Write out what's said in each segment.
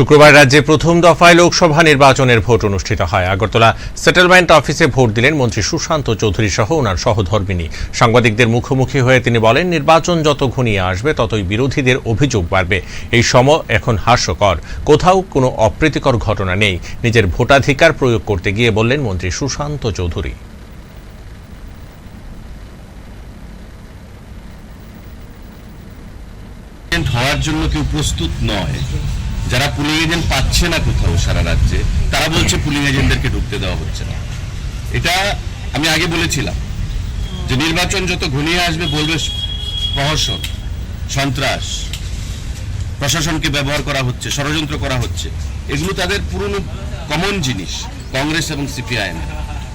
শুক্রবার রাজ্যে প্রথম দফায় লোকসভা নির্বাচনের ভোট অনুষ্ঠিত হয়। আগরতলা সেটেলমেন্ট অফিসে ভোট দিলেন মন্ত্রী সুশান্ত চৌধুরী সহ ওনার সহধর্মিনী। সাংবাদিকদের মুখোমুখি হয়ে তিনি বলেন, নির্বাচন যত ঘনিয়ে আসবে, ততই বিরোধীদের অভিযোগ বাড়বে। এই সময় এখন হাস্যকর। কোথাও কোনো অপ্রীতিকর ঘটনা নেই। নিজের ভোটাধিকার প্রয়োগ করতে গিয়ে বললেন মন্ত্রী সুশান্ত চৌধুরী। হওয়ার জন্য কেউ প্রস্তুত নয়। যারা পুলিং এজেন্ট পাচ্ছে না কোথাও সারা রাজ্যে, তারা বলছে পুলিং এজেন্টদেরকে ঢুকতে দেওয়া হচ্ছে না। এটা আমি আগে বলেছিলাম যে নির্বাচন যত ঘনিয়ে আসবে, বলবে প্রহসন, সন্ত্রাস, প্রশাসনকে ব্যবহার করা হচ্ছে, ষড়যন্ত্র করা হচ্ছে। এগুলো তাদের পুরনো কমন জিনিস, কংগ্রেস এবং সিপিআইএম।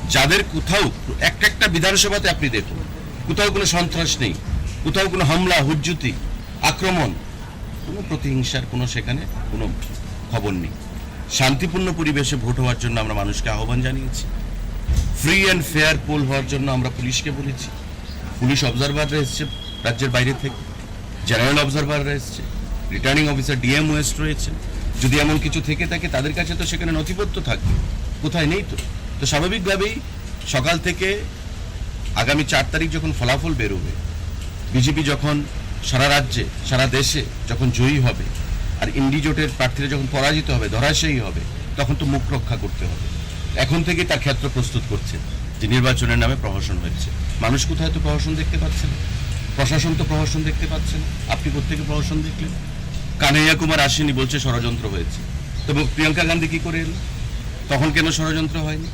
যাদের কোথাও, একটা একটা বিধানসভাতে আপনি দেখুন, কোথাও কোনো সন্ত্রাস নেই, কোথাও কোনো হামলা, হুজ্জুতি, আক্রমণ কোনো প্রতিহিংসার, কোনো সেখানে কোনো খবর নেই। শান্তিপূর্ণ পরিবেশে ভোট হওয়ার জন্য আমরা মানুষকে আহ্বান জানিয়েছি। ফ্রি অ্যান্ড ফেয়ার পোল হওয়ার জন্য আমরা পুলিশকে বলেছি। পুলিশ অবজারভাররা এসছে রাজ্যের বাইরে থেকে। জেনারেল অবজারভাররা এসছে। রিটার্নিং অফিসার ডিএম ওয়েস্ট রয়েছে। যদি এমন কিছু থেকে থাকে, তাদের কাছে তো সেখানে নথিপত্র থাকবে। কোথায় নেই তো? তো স্বাভাবিকভাবেই সকাল থেকে আগামী চার তারিখ যখন ফলাফল বেরোবে, বিজেপি যখন সারা রাজ্যে, সারা দেশে যখন জয়ী হবে আর ইন্ডিজোটের প্রার্থীরা যখন পরাজিত হবে, ধরাশায়ী হবে, তখন তো মুখ রক্ষা করতে হবে। এখন থেকে তার ক্ষেত্র প্রস্তুত করছে, যে নির্বাচনের নামে প্রহসন হয়েছে। মানুষ কোথায় তো প্রহসন দেখতে পাচ্ছে না? প্রশাসন তো প্রহসন দেখতে পাচ্ছে না। আপনি কোথেকে প্রহসন দেখলেন? কানাইয়া কুমার আসেনি বলছে ষড়যন্ত্র হয়েছে। তবে প্রিয়াঙ্কা গান্ধী কি করে এলো? তখন কেন ষড়যন্ত্র হয়নি?